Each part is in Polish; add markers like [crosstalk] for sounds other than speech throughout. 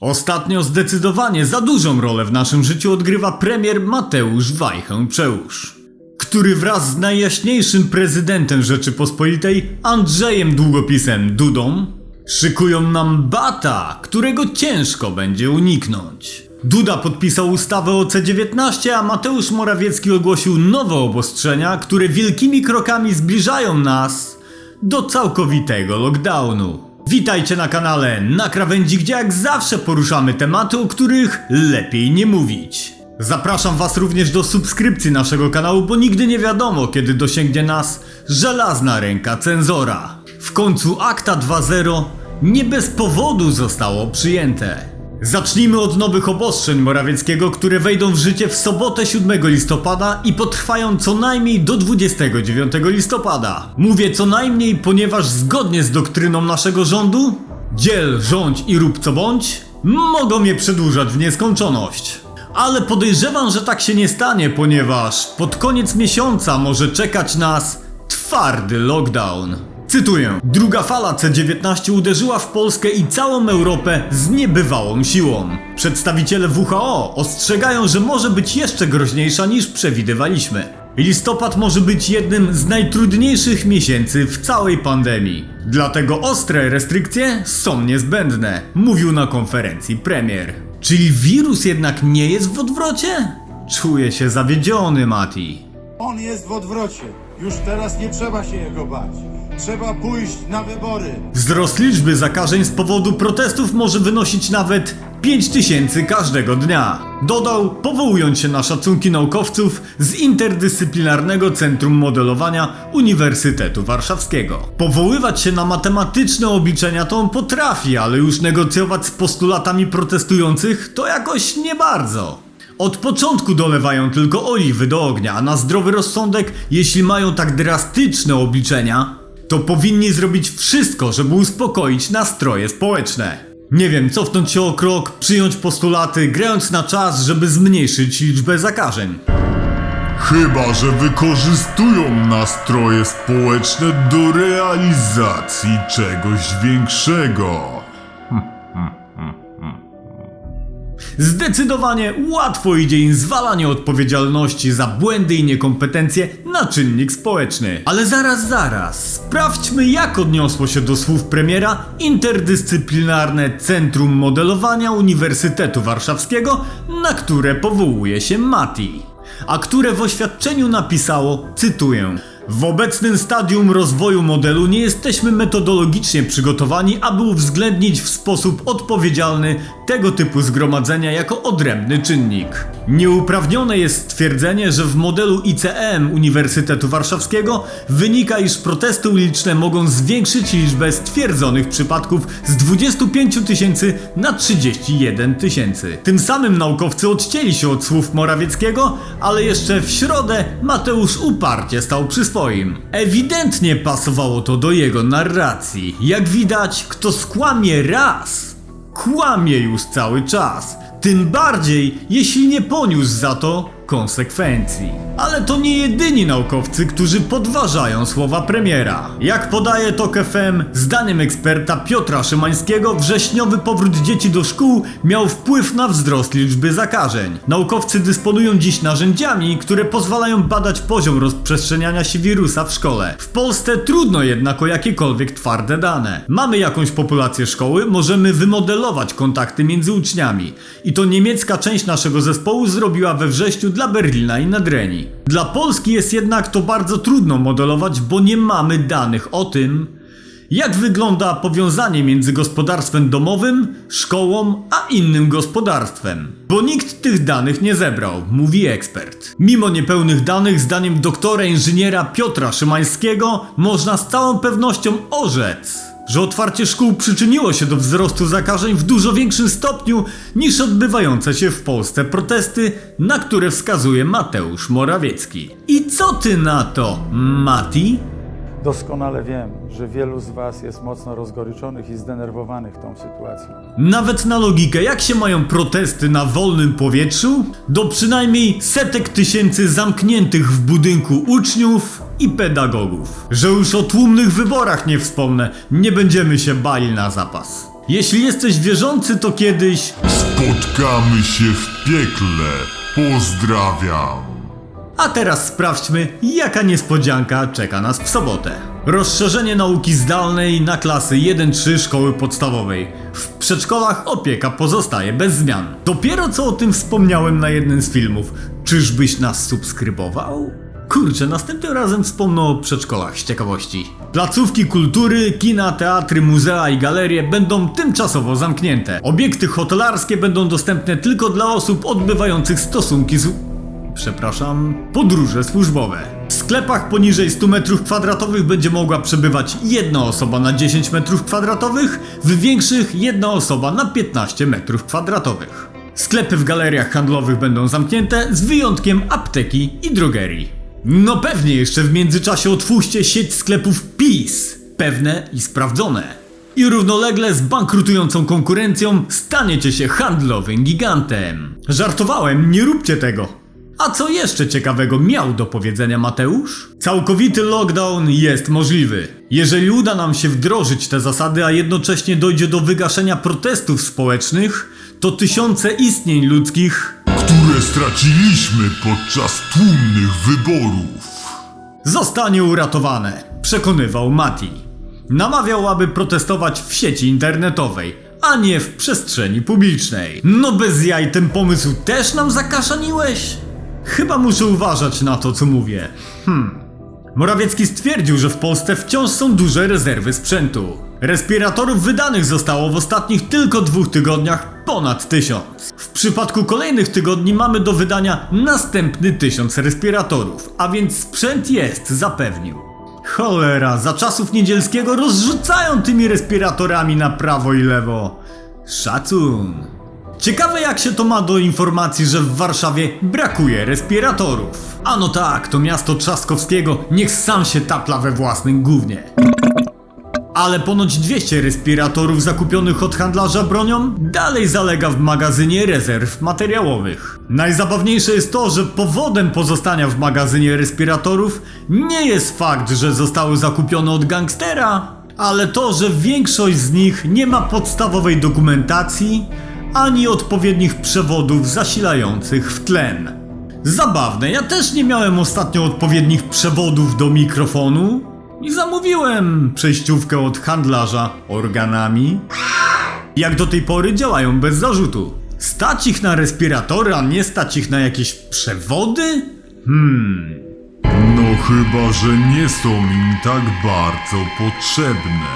Ostatnio zdecydowanie za dużą rolę w naszym życiu odgrywa premier Mateusz Wajchę Przełóż, który wraz z najjaśniejszym prezydentem Rzeczypospolitej Andrzejem Długopisem Dudą szykują nam bata, którego ciężko będzie uniknąć. Duda podpisał ustawę o C19, a Mateusz Morawiecki ogłosił nowe obostrzenia, które wielkimi krokami zbliżają nas do całkowitego lockdownu. Witajcie na kanale Na Krawędzi, gdzie jak zawsze poruszamy tematy, o których lepiej nie mówić. Zapraszam Was również do subskrypcji naszego kanału, bo nigdy nie wiadomo, kiedy dosięgnie nas żelazna ręka cenzora. W końcu Akta 2.0 nie bez powodu zostało przyjęte. Zacznijmy od nowych obostrzeń Morawieckiego, które wejdą w życie w sobotę 7 listopada i potrwają co najmniej do 29 listopada. Mówię co najmniej, ponieważ zgodnie z doktryną naszego rządu, dziel, rządź i rób co bądź, mogą je przedłużać w nieskończoność. Ale podejrzewam, że tak się nie stanie, ponieważ pod koniec miesiąca może czekać nas twardy lockdown. Cytuję: Druga fala C19 uderzyła w Polskę i całą Europę z niebywałą siłą. Przedstawiciele WHO ostrzegają, że może być jeszcze groźniejsza niż przewidywaliśmy. Listopad może być jednym z najtrudniejszych miesięcy w całej pandemii. Dlatego ostre restrykcje są niezbędne, mówił na konferencji premier. Czyli wirus jednak nie jest w odwrocie? Czuję się zawiedziony, Mati. On jest w odwrocie. Już teraz nie trzeba się jego bać. Trzeba pójść na wybory. Wzrost liczby zakażeń z powodu protestów może wynosić nawet 5000 każdego dnia. Dodał, powołując się na szacunki naukowców z Interdyscyplinarnego Centrum Modelowania Uniwersytetu Warszawskiego. Powoływać się na matematyczne obliczenia to on potrafi, ale już negocjować z postulatami protestujących to jakoś nie bardzo. Od początku dolewają tylko oliwy do ognia, a na zdrowy rozsądek, jeśli mają tak drastyczne obliczenia, to powinni zrobić wszystko, żeby uspokoić nastroje społeczne. Nie wiem, cofnąć się o krok, przyjąć postulaty, grając na czas, żeby zmniejszyć liczbę zakażeń. Chyba, że wykorzystują nastroje społeczne do realizacji czegoś większego. Zdecydowanie łatwo idzie im zwalanie odpowiedzialności za błędy i niekompetencje na czynnik społeczny. Ale zaraz, zaraz, sprawdźmy jak odniosło się do słów premiera Interdyscyplinarne Centrum Modelowania Uniwersytetu Warszawskiego, na które powołuje się Mati. A które w oświadczeniu napisało, cytuję: w obecnym stadium rozwoju modelu nie jesteśmy metodologicznie przygotowani, aby uwzględnić w sposób odpowiedzialny tego typu zgromadzenia jako odrębny czynnik. Nieuprawnione jest stwierdzenie, że w modelu ICM Uniwersytetu Warszawskiego wynika, iż protesty uliczne mogą zwiększyć liczbę stwierdzonych przypadków z 25 tysięcy na 31 tysięcy. Tym samym naukowcy odcięli się od słów Morawieckiego, ale jeszcze w środę Mateusz uparcie stał przy swoim. Ewidentnie pasowało to do jego narracji. Jak widać, kto skłamie raz, kłamie już cały czas. Tym bardziej, jeśli nie poniósł za to konsekwencji. Ale to nie jedyni naukowcy, którzy podważają słowa premiera. Jak podaje TOK FM, zdaniem eksperta Piotra Szymańskiego, wrześniowy powrót dzieci do szkół miał wpływ na wzrost liczby zakażeń. Naukowcy dysponują dziś narzędziami, które pozwalają badać poziom rozprzestrzeniania się wirusa w szkole. W Polsce trudno jednak o jakiekolwiek twarde dane. Mamy jakąś populację szkoły, możemy wymodelować kontakty między uczniami. I to niemiecka część naszego zespołu zrobiła we wrześniu dla Berlina i Nadrenii. Dla Polski jest jednak to bardzo trudno modelować, bo nie mamy danych o tym, jak wygląda powiązanie między gospodarstwem domowym, szkołą, a innym gospodarstwem. Bo nikt tych danych nie zebrał, mówi ekspert. Mimo niepełnych danych, zdaniem doktora inżyniera Piotra Szymańskiego, można z całą pewnością orzec, że otwarcie szkół przyczyniło się do wzrostu zakażeń w dużo większym stopniu niż odbywające się w Polsce protesty, na które wskazuje Mateusz Morawiecki. I co ty na to, Mati? Doskonale wiem, że wielu z Was jest mocno rozgoryczonych i zdenerwowanych tą sytuacją. Nawet na logikę, jak się mają protesty na wolnym powietrzu? Do przynajmniej setek tysięcy zamkniętych w budynku uczniów i pedagogów. Że już o tłumnych wyborach nie wspomnę, nie będziemy się bali na zapas. Jeśli jesteś wierzący, to kiedyś Spotkamy się w piekle. Pozdrawiam. A teraz sprawdźmy, jaka niespodzianka czeka nas w sobotę. Rozszerzenie nauki zdalnej na klasy 1-3 szkoły podstawowej. W przedszkolach opieka pozostaje bez zmian. Dopiero co o tym wspomniałem na jednym z filmów. Czyżbyś nas subskrybował? Kurczę, następnym razem wspomnę o przedszkolach z ciekawości. Placówki kultury, kina, teatry, muzea i galerie będą tymczasowo zamknięte. Obiekty hotelarskie będą dostępne tylko dla osób odbywających stosunki z przepraszam, podróże służbowe. W sklepach poniżej 100 m2 będzie mogła przebywać jedna osoba na 10 m2, w większych jedna osoba na 15 m2. Sklepy w galeriach handlowych będą zamknięte z wyjątkiem apteki i drogerii. No pewnie jeszcze w międzyczasie otwórzcie sieć sklepów PiS, pewne i sprawdzone. I równolegle z bankrutującą konkurencją staniecie się handlowym gigantem. Żartowałem, nie róbcie tego. A co jeszcze ciekawego miał do powiedzenia Mateusz? Całkowity lockdown jest możliwy. Jeżeli uda nam się wdrożyć te zasady, a jednocześnie dojdzie do wygaszenia protestów społecznych, to tysiące istnień ludzkich Straciliśmy podczas tłumnych wyborów. zostanie uratowane, przekonywał Mati. Namawiał, aby protestować w sieci internetowej, a nie w przestrzeni publicznej. No bez jaj ten pomysł też nam zakaszaniłeś? Chyba muszę uważać na to, co mówię. Hmm. Morawiecki stwierdził, że w Polsce wciąż są duże rezerwy sprzętu. Respiratorów wydanych zostało w ostatnich tylko dwóch tygodniach ponad tysiąc. W przypadku kolejnych tygodni mamy do wydania następny tysiąc respiratorów, a więc sprzęt jest, zapewnił. Cholera, za czasów niedzielskiego rozrzucają tymi respiratorami na prawo i lewo. Szacun. Ciekawe jak się to ma do informacji, że w Warszawie brakuje respiratorów. Ano tak, to miasto Trzaskowskiego niech sam się tapla we własnym gównie. Ale ponoć 200 respiratorów zakupionych od handlarza bronią dalej zalega w magazynie rezerw materiałowych. Najzabawniejsze jest to, że powodem pozostania w magazynie respiratorów nie jest fakt, że zostały zakupione od gangstera, ale to, że większość z nich nie ma podstawowej dokumentacji ani odpowiednich przewodów zasilających w tlen. Zabawne, ja też nie miałem ostatnio odpowiednich przewodów do mikrofonu i zamówiłem przejściówkę od handlarza organami. Jak do tej pory działają bez zarzutu. Stać ich na respiratory, a nie stać ich na jakieś przewody? Hmm. No chyba, że nie są im tak bardzo potrzebne.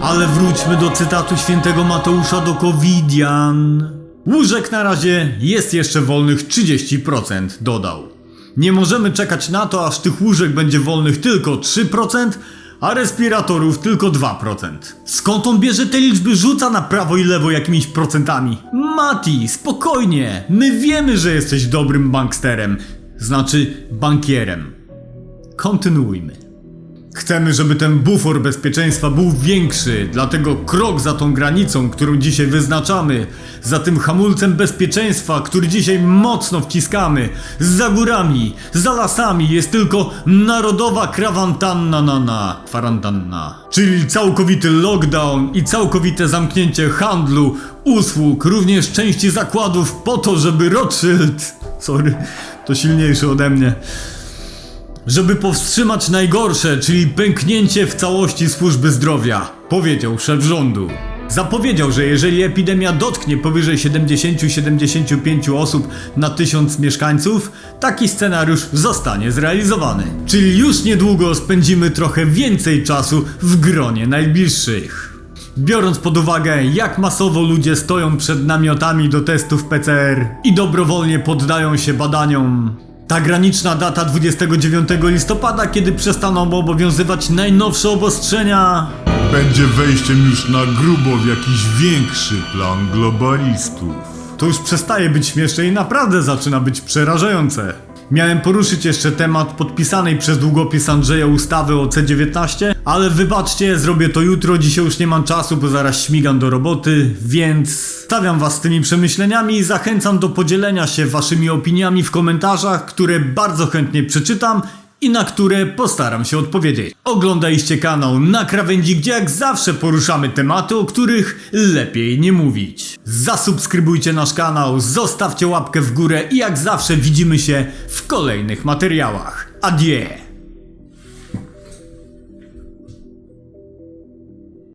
[laughs] Ale wróćmy do cytatu świętego Mateusza do Covidian. Łóżek na razie jest jeszcze wolnych 30%, dodał. Nie możemy czekać na to, aż tych łóżek będzie wolnych tylko 3%, a respiratorów tylko 2%. Skąd on bierze te liczby, rzuca na prawo i lewo jakimiś procentami? Mati, spokojnie, my wiemy, że jesteś dobrym banksterem, znaczy bankierem. Kontynuujmy. Chcemy, żeby ten bufor bezpieczeństwa był większy, dlatego krok za tą granicą, którą dzisiaj wyznaczamy, za tym hamulcem bezpieczeństwa, który dzisiaj mocno wciskamy, za górami, za lasami jest tylko narodowa krawantanna na na kwarantanna. Czyli całkowity lockdown i całkowite zamknięcie handlu, usług, również części zakładów po to, żeby Rothschild... Sorry, to silniejszy ode mnie żeby powstrzymać najgorsze, czyli pęknięcie w całości służby zdrowia, powiedział szef rządu. Zapowiedział, że jeżeli epidemia dotknie powyżej 70-75 osób na 1000 mieszkańców, taki scenariusz zostanie zrealizowany. Czyli już niedługo spędzimy trochę więcej czasu w gronie najbliższych. Biorąc pod uwagę, jak masowo ludzie stoją przed namiotami do testów PCR i dobrowolnie poddają się badaniom, ta graniczna data 29 listopada, kiedy przestaną obowiązywać najnowsze obostrzenia, Będzie wejściem już na grubo w jakiś większy plan globalistów. to już przestaje być śmieszne i naprawdę zaczyna być przerażające. Miałem poruszyć jeszcze temat podpisanej przez długopis Andrzeja ustawy o C19, ale wybaczcie, zrobię to jutro, dzisiaj już nie mam czasu, bo zaraz śmigam do roboty, więc stawiam was z tymi przemyśleniami i zachęcam do podzielenia się waszymi opiniami w komentarzach, które bardzo chętnie przeczytam i na które postaram się odpowiedzieć. Oglądaliście kanał Na Krawędzi, gdzie jak zawsze poruszamy tematy, o których lepiej nie mówić. Zasubskrybujcie nasz kanał, zostawcie łapkę w górę i jak zawsze widzimy się w kolejnych materiałach. Adieu!